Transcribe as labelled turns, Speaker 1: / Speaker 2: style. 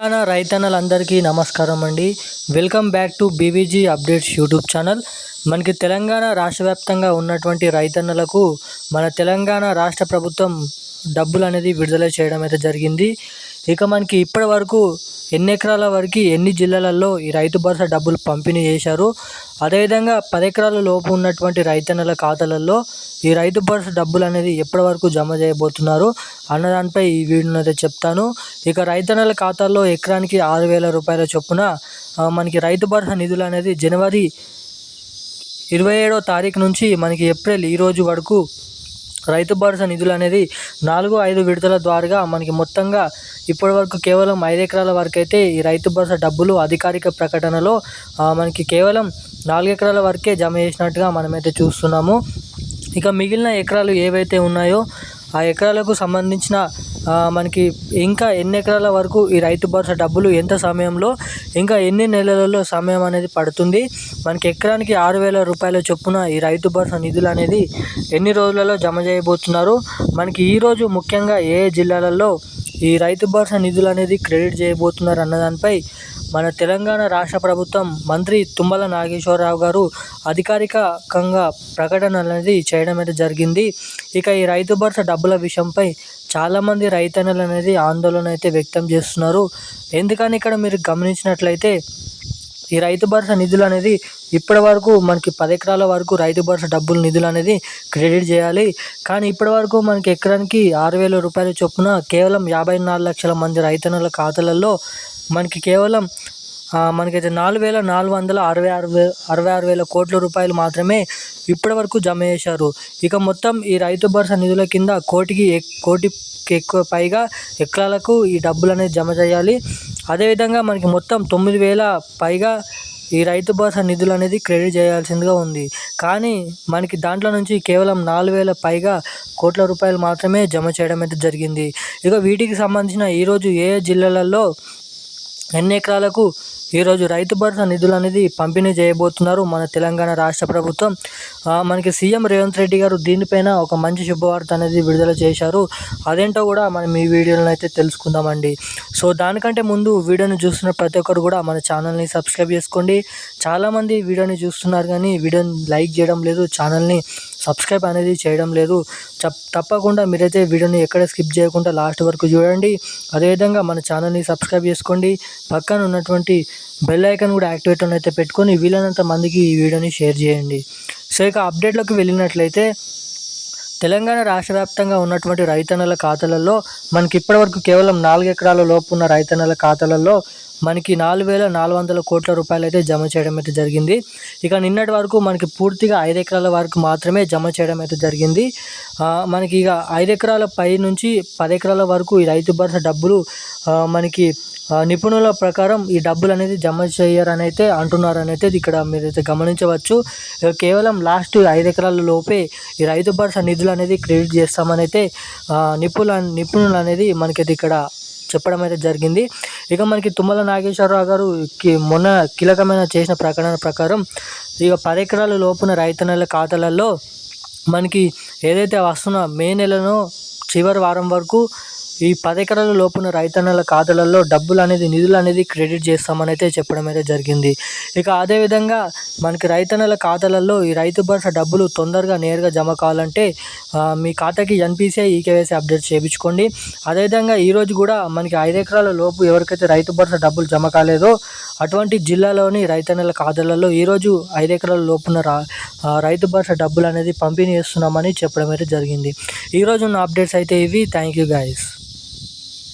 Speaker 1: తెలంగాణ రైతన్నలందరికీ నమస్కారం అండి. Welcome back to BVG updates YouTube channel. మనకి తెలంగాణ రాష్ట్ర వ్యాప్తంగా ఉన్నటువంటి రైతన్నలకు మన తెలంగాణ రాష్ట్ర ప్రభుత్వం డబ్బులు అనేది విడుదల చేయడం అయితే జరిగింది. ఇక మనకి ఇప్పటి వరకు ఎన్ని ఎకరాల వరకు ఎన్ని జిల్లాలలో ఈ రైతు భరోసా డబ్బులు పంపిణీ చేశారు? అదేవిధంగా పది ఎకరాల లోపు ఉన్నటువంటి రైతన్నల ఖాతాలలో ఈ రైతు భరోసా డబ్బులు అనేది ఎప్పటి వరకు జమ చేయబోతున్నారు? అన్న దానిపై ఈ వీడియోని అయితే చెప్తాను. ఇక రైతన్నల ఖాతాల్లో ఎకరానికి ఆరు వేల రూపాయల చొప్పున మనకి రైతు భరోసా నిధులు అనేది జనవరి ఇరవై ఏడో తారీఖు నుంచి మనకి ఏప్రిల్ ఈ రోజు వరకు రైతు భరోసా నిధులు అనేది నాలుగు ఐదు విడతల ద్వారా మనకి మొత్తంగా ఇప్పటి వరకు కేవలం ఐదు ఎకరాల వరకు అయితే ఈ రైతు భరోసా డబ్బులు అధికారిక ప్రకటనలో మనకి కేవలం నాలుగు ఎకరాల వరకే జమ చేసినట్టుగా మనమైతే చూస్తున్నాము. ఇక మిగిలిన ఎకరాలు ఏవైతే ఉన్నాయో ఆ ఎకరాలకు సంబంధించిన మనకి ఇంకా ఎన్ని ఎకరాల వరకు ఈ రైతు భరోసా డబ్బులు ఎంత సమయంలో ఇంకా ఎన్ని నెలలలో సమయం అనేది పడుతుంది? మనకి ఎకరానికి ఆరు వేల రూపాయల చొప్పున ఈ రైతు భరోసా నిధులు అనేది ఎన్ని రోజులలో జమ చేయబోతున్నారు? మనకి ఈరోజు ముఖ్యంగా ఏ జిల్లాలలో ఈ రైతు భరోసా నిధులు అనేది క్రెడిట్ చేయబోతున్నారు అన్న దానిపై మన తెలంగాణ రాష్ట్ర ప్రభుత్వం మంత్రి తుమ్మల నాగేశ్వరరావు గారు అధికారికంగా ప్రకటన అనేది చేయడం అయితే జరిగింది. ఇక ఈ రైతు భరోసా డబ్బుల విషయంపై చాలామంది రైతన్నలు అనేది ఆందోళన అయితే వ్యక్తం చేస్తున్నారు. ఎందుకని ఇక్కడ మీరు గమనించినట్లయితే ఈ రైతు భరోసా నిధులు అనేది ఇప్పటి వరకు మనకి పది ఎకరాల వరకు రైతు భరోసా డబ్బులు నిధులు అనేది క్రెడిట్ చేయాలి. కానీ ఇప్పటి వరకు మనకి ఎకరానికి ఆరు వేల రూపాయల చొప్పున కేవలం యాభై నాలుగు లక్షల మంది రైతన్నల ఖాతాలలో మనకి కేవలం మనకైతే నాలుగు వేల నాలుగు వందల అరవై ఆరు వే అరవై ఆరు వేల కోట్ల రూపాయలు మాత్రమే ఇప్పటి వరకు జమ చేశారు. ఇక మొత్తం ఈ రైతు భరోసా నిధుల కింద కోటికి ఎక్- కోటికి ఎక్కువ పైగా ఎకరాలకు ఈ డబ్బులు అనేది జమ చేయాలి. అదేవిధంగా మనకి మొత్తం తొమ్మిది వేల పైగా ఈ రైతు భరోసా నిధులు అనేది క్రెడిట్ చేయాల్సిందిగా ఉంది. కానీ మనకి దాంట్లో నుంచి కేవలం నాలుగు వేల పైగా కోట్ల రూపాయలు మాత్రమే జమ చేయడం అయితే జరిగింది. ఇక వీటికి సంబంధించిన ఈరోజు ఏ జిల్లాలలో ఎన్ని ఎకరాలకు ఈరోజు రైతు భరోసా నిధులు అనేది పంపిణీ చేయబోతున్నారు మన తెలంగాణ రాష్ట్ర ప్రభుత్వం. మనకి సీఎం రేవంత్ రెడ్డి గారు దీనిపైన ఒక మంచి శుభవార్త అనేది విడుదల చేశారు. అదేంటో కూడా మనం ఈ వీడియోలను అయితే తెలుసుకుందామండి. సో దానికంటే ముందు వీడియోని చూస్తున్న ప్రతి ఒక్కరు కూడా మన ఛానల్ని సబ్స్క్రైబ్ చేసుకోండి. చాలామంది వీడియోని చూస్తున్నారు కానీ వీడియోని లైక్ చేయడం లేదు ఛానల్ని సబ్స్క్రైబ్ అనేది చేయడం లేదు. తప్పకుండా మీరైతే వీడియోని ఎక్కడ స్కిప్ చేయకుండా లాస్ట్ వరకు చూడండి. అదేవిధంగా మన ఛానల్ని సబ్స్క్రైబ్ చేసుకోండి. పక్కన ఉన్నటువంటి బెల్ ఐకాన్ కూడా యాక్టివేట్ అని అయితే పెట్టుకొని వీలైనంత మందికి ఈ వీడియోని షేర్ చేయండి. సో ఇక అప్డేట్లోకి వెళ్ళినట్లయితే తెలంగాణ రాష్ట్ర వ్యాప్తంగా ఉన్నటువంటి రైతన్నల ఖాతాలలో మనకి ఇప్పటివరకు కేవలం నాలుగు ఎకరాల లోపు ఉన్న రైతన్నల ఖాతాలలో మనకి నాలుగు వేల నాలుగు వందల కోట్ల రూపాయలు అయితే జమ చేయడం అయితే జరిగింది. ఇక నిన్నటి వరకు మనకి పూర్తిగా ఐదు ఎకరాల వరకు మాత్రమే జమ చేయడం అయితే జరిగింది. మనకి ఇక ఐదు ఎకరాల పై నుంచి పది ఎకరాల వరకు ఈ రైతు భరోసా డబ్బులు మనకి నిపుణుల ప్రకారం ఈ డబ్బులు అనేది జమ చేయరని అయితే అంటున్నారు అయితే ఇక్కడ మీరైతే గమనించవచ్చు. ఇక కేవలం లాస్ట్ ఐదు ఎకరాల లోపే ఈ రైతు భరోసా నిధులు అనేది క్రెడిట్ చేస్తామని అయితే నిపుణుల నిపుణులు అనేది మనకైతే ఇక్కడ చెప్పడం అయితే జరిగింది. ఇక మనకి తుమ్మల నాగేశ్వరరావు గారు కి- మొన్న కీలకమైన చేసిన ప్రకటన ప్రకారం ఇక పది ఎకరాల లోపున రైతన్నల ఖాతాలలో మనకి ఏదైతే వస్తున్న మే నెలలో చివరి వారం వరకు ఈ పది ఎకరాల లోపున రైతన్నల ఖాతాలలో డబ్బులు అనేది నిధులు అనేది క్రెడిట్ చేస్తామని అయితే చెప్పడం అయితే జరిగింది. ఇక అదేవిధంగా మనకి రైతన్నల ఖాతాలలో ఈ రైతు భరోసా డబ్బులు తొందరగా నేరుగా జమ కావాలంటే మీ ఖాతాకి ఎన్పిసిఐ ఈకేవైసీ అప్డేట్ చేయించుకోండి. అదేవిధంగా ఈరోజు కూడా మనకి ఐదు ఎకరాల లోపు ఎవరికైతే రైతు భరోసా డబ్బులు జమ కాలేదో అటువంటి జిల్లాలోని రైతన్నల ఖాతాలలో ఈరోజు ఐదు ఎకరాల లోపున రా రైతు భరోసా డబ్బులు అనేది పంపిణీ చేస్తున్నామని చెప్పడం అయితే జరిగింది ఈరోజు ఉన్న అప్డేట్స్ అయితే ఇవి. Thank you guys